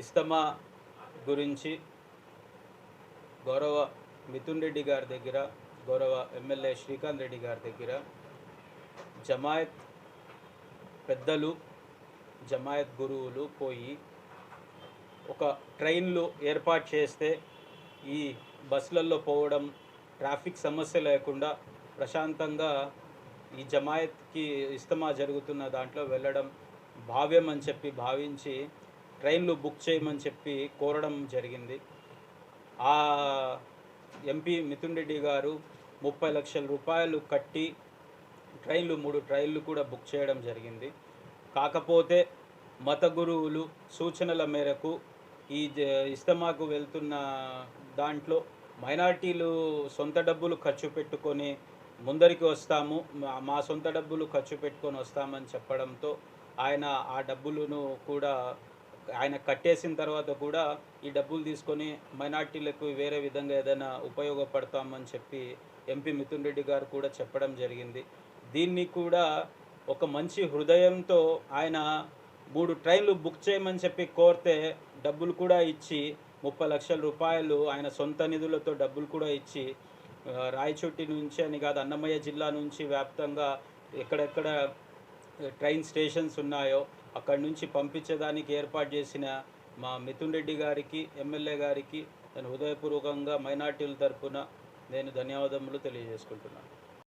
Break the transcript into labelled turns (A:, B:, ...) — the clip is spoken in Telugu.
A: ఇస్తమా గురించి గౌరవ మిథున్ రెడ్డి గారి దగ్గర గౌరవ ఎమ్మెల్యే శ్రీకాంత్ రెడ్డి గారి దగ్గర జమాయత్ పెద్దలు జమాయత్ గురువులు పోయి ఒక ట్రైన్లు ఏర్పాటు చేస్తే ఈ బస్సులలో పోవడం ట్రాఫిక్ సమస్య లేకుండా ప్రశాంతంగా ఈ జమాయత్కి ఇస్తమా జరుగుతున్న దాంట్లో వెళ్ళడం భావ్యం అని చెప్పి భావించి ట్రైన్లు బుక్ చేయమని చెప్పి కోరడం జరిగింది. ఆ ఎంపీ మిథున్ రెడ్డి గారు ముప్పై లక్షల రూపాయలు కట్టి ట్రైన్లు మూడు ట్రైన్లు కూడా బుక్ చేయడం జరిగింది. కాకపోతే మత గురువులు సూచనల మేరకు ఈ జ- ఇస్తమాకు వెళ్తున్న దాంట్లో మైనార్టీలు సొంత డబ్బులు ఖర్చు పెట్టుకొని ముందరికి వస్తాము మా- మా సొంత డబ్బులు ఖర్చు పెట్టుకొని వస్తామని చెప్పడంతో ఆయన ఆ డబ్బులను కూడా ఆయన కట్టేసిన తర్వాత కూడా ఈ డబ్బులు తీసుకొని మైనార్టీలకు వేరే విధంగా ఏదైనా ఉపయోగపడతామని చెప్పి ఎంపీ మిథున్ రెడ్డి గారు కూడా చెప్పడం జరిగింది. దీన్ని కూడా ఒక మంచి హృదయంతో ఆయన మూడు ట్రైన్లు బుక్ చేయమని చెప్పి కోరితే డబ్బులు కూడా ఇచ్చి ముప్పై లక్షల రూపాయలు ఆయన సొంత నిధులతో డబ్బులు కూడా ఇచ్చి రాయచోటి నుంచి అని కాదు అన్నమయ్య జిల్లా నుంచి వ్యాప్తంగా ఎక్కడెక్కడ ట్రైన్ స్టేషన్స్ ఉన్నాయో అక్కడి నుంచి పంపించేదానికి ఏర్పాటు చేసిన మా మిథున్ రెడ్డి గారికి ఎమ్మెల్యే గారికి నేను హృదయపూర్వకంగా మైనార్టీల తరపున నేను ధన్యవాదములు తెలియజేసుకుంటున్నాను.